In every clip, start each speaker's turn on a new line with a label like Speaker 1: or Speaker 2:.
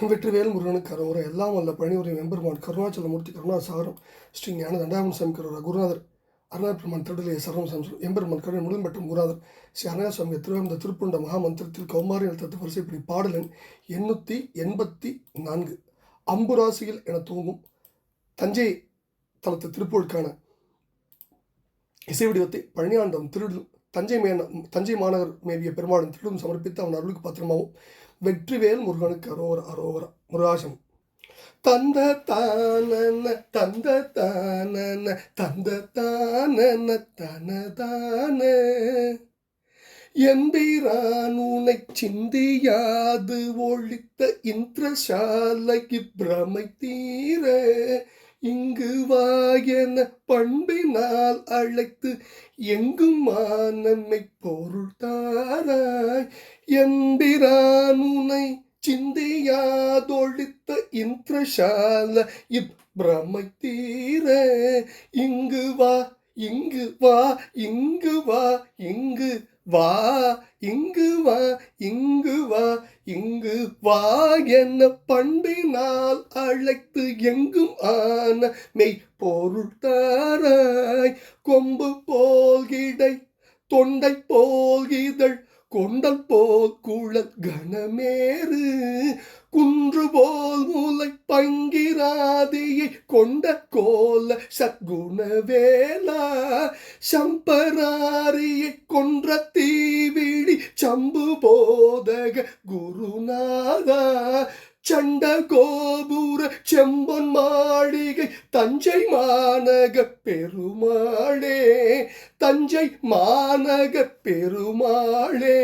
Speaker 1: வெற்றிவேல் முருகனுக்கு கரோர எல்லாம் வல்ல பணிவுரை வெம்பெருமான் கருணாச்சலமூர்த்தி கருணாசாகரம் ஸ்ரீ ஞான தண்டாமன் சாமி கரோர குருநாதர் அருணாள் பெருமான் திருடலைய சரணம் சம்சம் எம்பெருமான் கருணை முருகன் மற்றும் குருநாதர் ஸ்ரீ அருணா சுவாமி திருவந்த திருப்புண்ட மகாமந்திரத்தில் கௌமாரி எழுத்தத்து வரிசைப்படி பாடலன் எண்ணூற்றி எண்பத்தி நான்கு அம்புராசியில் என தூங்கும் தஞ்சை தலத்து திருப்பூருக்கான இசை வடிவத்தை பழனியாண்டம் திருடும் தஞ்சை மே தஞ்சை மாநகர் மேவிய பெருமாளும் திருடும் சமர்ப்பித்து அவன் அருளுக்கு பத்திரமாகவும் வெற்றிவேல் முருகனுக்கு அரோர அரோர முருகாசம் தந்த தானன தந்த தானன தந்த தானன தனதான எம்பிரான் உனை சிந்தியாது ஒழித்த இந்திரசாலைக்கு பிரமை தீர. வா என பண்பினால் அழைத்து எங்கும் மானமை பொருள் தாராய் எம்பிரான் சிந்தையாதொழித்த இந்திரசால இப்பிரமை தீர இங்கு வா இங்கு வா இங்கு வா இங்கு வா இங்கு வா இங்கு வா இங்கு வா என்ன பண்பினால் அழைத்து எங்கும் ஆன மெய் பொருள் தாராய் கொம்பு போல்கிடை தொண்டை போல்கிதழ் கொண்டல் போல் கூழல் கனமேறு குன்று போல் மூளை பங்கிராதியை கொண்ட கோல சத்குணவேலா சம்பராரியை கொன்ற தீவிழி சம்பு போதக குருநாதா சண்ட கோபுர செம்பொன் மாளிகை தஞ்சை மாநக பெருமாளே தஞ்சை மாநக பெருமாளே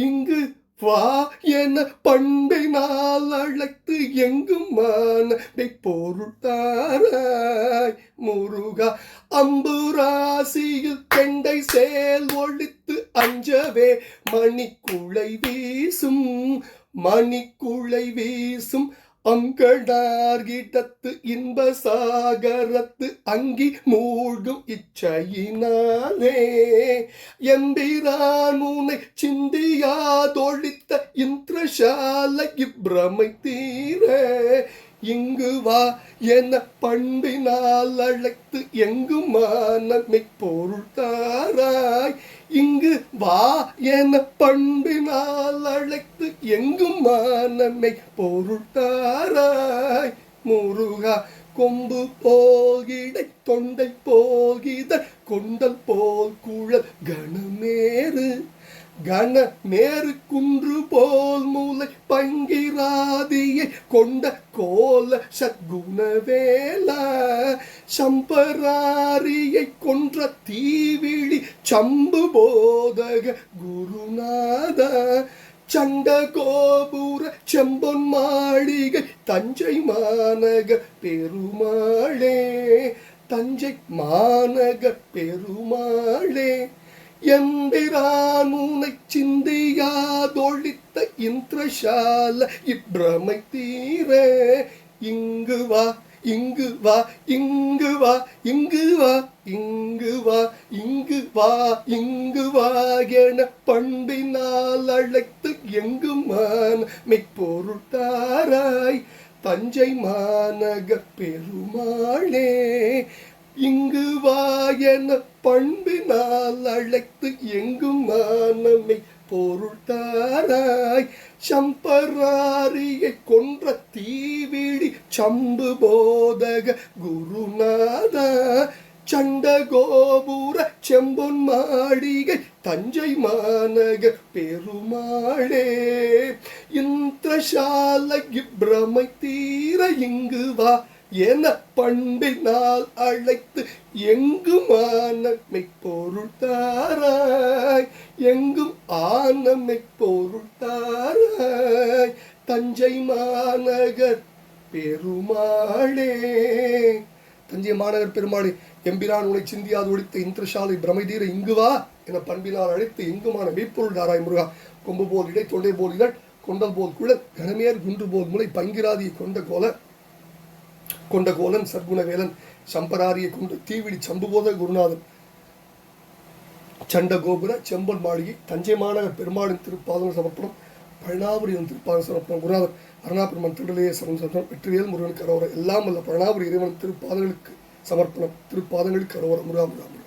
Speaker 1: இங்கு வா என பண்பினால் அழைத்து எங்கும் மான பொருட்டாராய் முருகா அம்புராசியில் கெண்டை சேல் ஒழித்து அஞ்சவே மணிக்குளை வீசும் மணிக்குளை வீசும் அங்கடார்கிட்டத்து இன்ப சாகரத்து அங்கி மூழ்கும் இச்சையினாலே. எம்பிரான் உனை சிந்தியாதொழித்த இந்திரசால இப்பிரமை தீர. இங்கு வா என பண்பினால் அழைத்து எங்கு மானமை பொருள் தாராய். இங்கு வா என பண்பினால் அழைத்து எங்கு மானமை பொருள் தாராய். முருகா கொம்பு போகிட தொண்டை போகித கொண்டல் போல் குழல் கனமேறு கனமேறு சத்குணவேலா சம்பராரியை கொன்ற தீவிழி சம்பு போதக குருநாத சண்ட கோபுர செம்பொன் மாளிகை தஞ்சை மாநக பெருமாளே தஞ்சை மாநக பெருமாளே எம்பிரான் உனை சிந்தியாதொழித்த இந்திரசால இப்பிரமை தீர இங்கு வா இங்கு வா இங்கு வா இங்கு வா இங்கு வா இங்கு வா இங்கு வா என பண்பினால் அழைத்து எங்குமான்? மெய்ப்பொருள் தாராய் தஞ்சை மாநக பெருமாளே இங்கு வா என பண்பினால் அழைத்து எங்கும் மானமை பொருட்டாராய் சம்பராரியை கொன்ற தீவி சம்பு போதக குருநாத சண்ட கோபுர செம்பொன் மாளிகை தஞ்சை மாநகர் பெருமாளே. இந்திரசால பிரமை தீர இங்கு வா என பண்பினால் அழைத்து எங்கும் ஆனமை பொருள் தாராய் எங்கும் ஆனமை பொருள் தாராய். தஞ்சை மாநகர் பெருமாளே. தஞ்சை மாநகர் பெருமாளே எம்பிரான் உனை சிந்தியாது ஒழித்த இந்திரசாலை பிரமைதீர இங்கு வா என பண்பினால் அழைத்து எங்குமான மெய்ப்பொருள் தாராய் முருகா. கொம்பு போல் இடை தொண்டை போல் இடட் கொண்டல் போல் குழல் கனமேர் குன்று போல் முளை பங்கிராதியை கொண்ட கோல கொண்ட கோலன் சர்க்குணவேலன் சம்பராரியை கொண்டு தீவிடி சம்புபோத குருநாதன். சண்ட கோபுர செம்பன் மாளிகை தஞ்சை மாநகர் பெருமாளின் திருப்பாதம் சமர்ப்பணம் பழனாபுரியின் திருப்பாத சிறப்பான் குருநாதர் அருணாபெருமான் திருடலையே சமர்ப்பணம் வெற்றிவேல் முருகனுக்கு அரோரம் எல்லாம் வல்ல பழனாபுரி இறைவன் திருப்பாதங்களுக்கு சமர்ப்பணம். திருப்பாதங்களுக்கு அரோரம் முருகா முருகா முருகா.